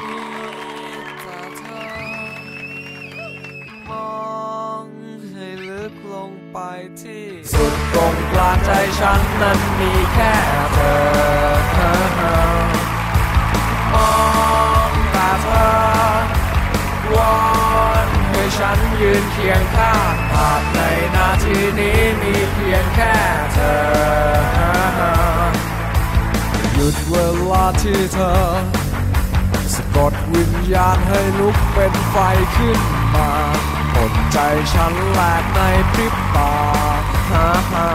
มีแต่เธอมองให้ลึกลงไปที่ สุดตรงกลางใจฉันนั้นมีแค่เธอมองแต่เธอวอนให้ฉันยืนเคียงข้างภาพในนาทีนี้มีเพียงแค่เธอ หยุดเวลาที่เธอ กดวิญญาณให้ลุกเป็นไฟขึ้นมาอดใจฉันแหลกในพริบตาฮ่าฮ่า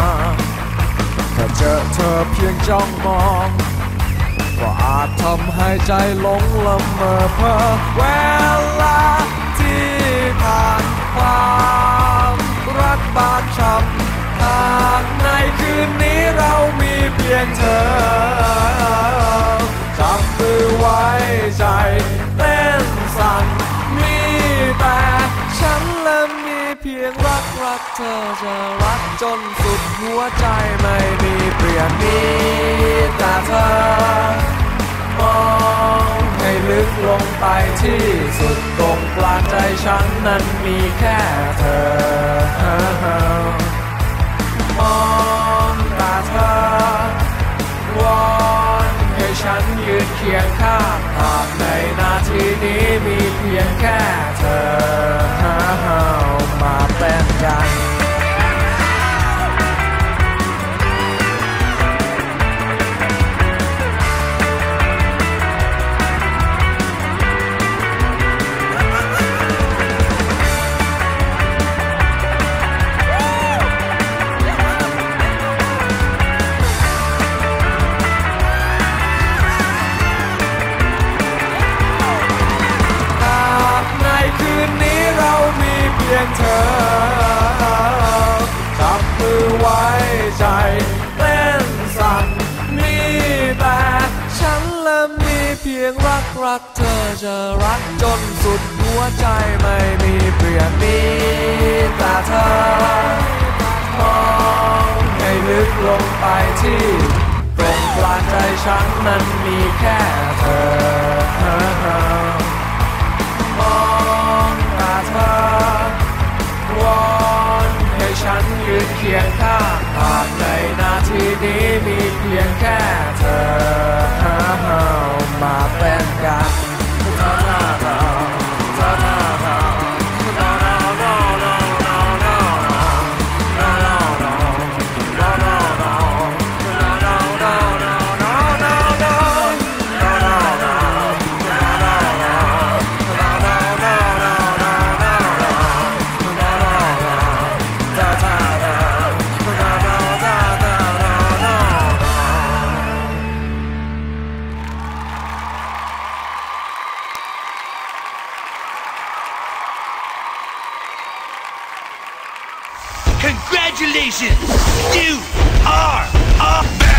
แค่เจอเธอเพียงจ้องมองก็อาจทำให้ใจหลงละเมอเพ้อเวลาที่ผ่านความรักบานช้ำหากในคืนนี้เรามีเพียงเธอ กรักเธอจะรักจนสุดหัวใจไม่มีเปลี่ยนมีแต่เธอ มองให้ลึกลงไปที่สุดตรงกลางใจฉันนั้นมีแค่เธอ เธอ จับมือไว้ใจเต้นสั่นมีแต่ฉันและมีเพียงรักรักเธอจะรักจนสุดหัวใจไม่มีเปลี่ยนมีแต่เธอมองให้ลึกลงไปที่ตรงกลางใจฉันนั้นมีแค่เธอ เคียงข้างหากในนาทีนี้มี Congratulations! You are a